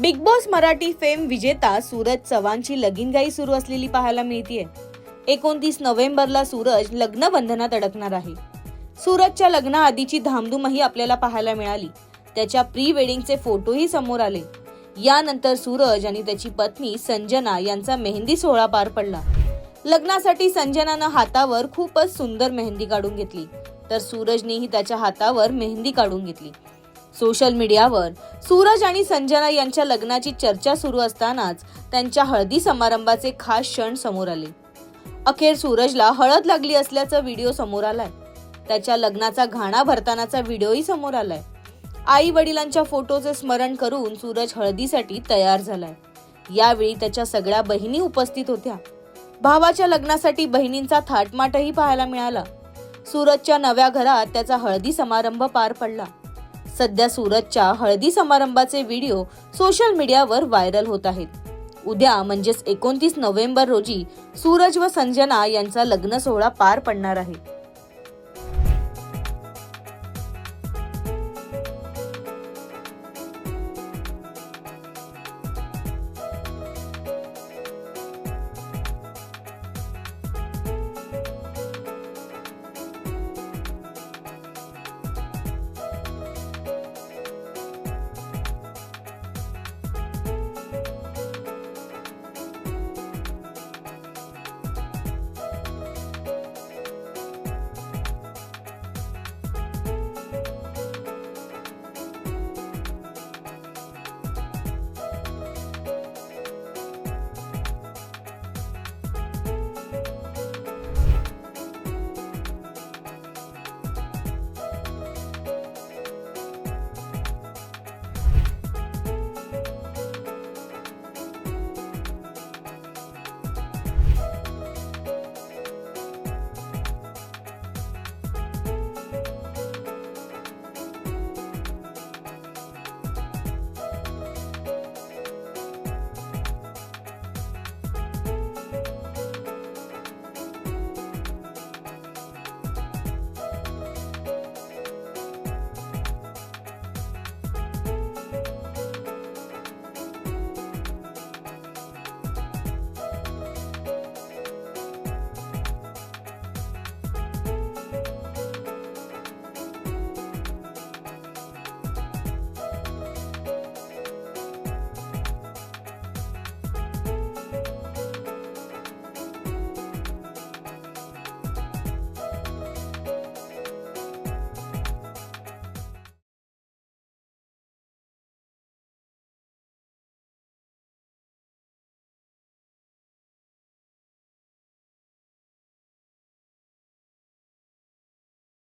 Big boss Marathi fame विजेता सूरज चव्हाणची लगीनगाई सुरू असलेली पाहायला मिळतीये. एकोणतीस नोव्हेंबरला सूरज लग्न बंधनात अडकणार आहे. सूरजच्या लग्नाआधीची धामधूमही आपल्याला पाहायला मिळाली. त्याच्या प्री वेडिंगचे फोटोही समोर आले. यानंतर सूरज आणि त्याची पत्नी संजना यांचा मेहंदी सोहळा पार पडला. लग्नासाठी संजनानं हातावर खूपच सुंदर मेहंदी काढून घेतली. तर सूरजनेही त्याच्या हातावर मेहंदी काढून घेतली. सोशल मीडियावर. सूरज आणि संजना यांच्या लग्नाची चर्चा सुरू असतानाच त्यांच्या हळदी समारंभाचे खास क्षण समोर आले. अखेर सूरजला हळद लागली असल्याचा व्हिडिओ समोर आलाय. त्याच्या लग्नाचा घाणा भरतानाचा व्हिडिओही समोर आलाय. आई वडिलांच्या फोटोचे स्मरण करून सूरज हळदीसाठी तयार झालाय. यावेळी त्याच्या सगळ्या बहिणी उपस्थित होत्या. भावाच्या लग्नासाठी बहिणींचा थाटमाटही पाहायला मिळाला. सूरजच्या नव्या घरात त्याचा हळदी समारंभ पार पडला. सध्या सूरजच्या हळदी समारंभाचे व्हिडिओ सोशल मीडियावर व्हायरल होत आहेत. उद्या म्हणजेच एकोणतीस नोव्हेंबर रोजी सूरज व संजना यांचा लग्न सोहळा पार पडणार आहे.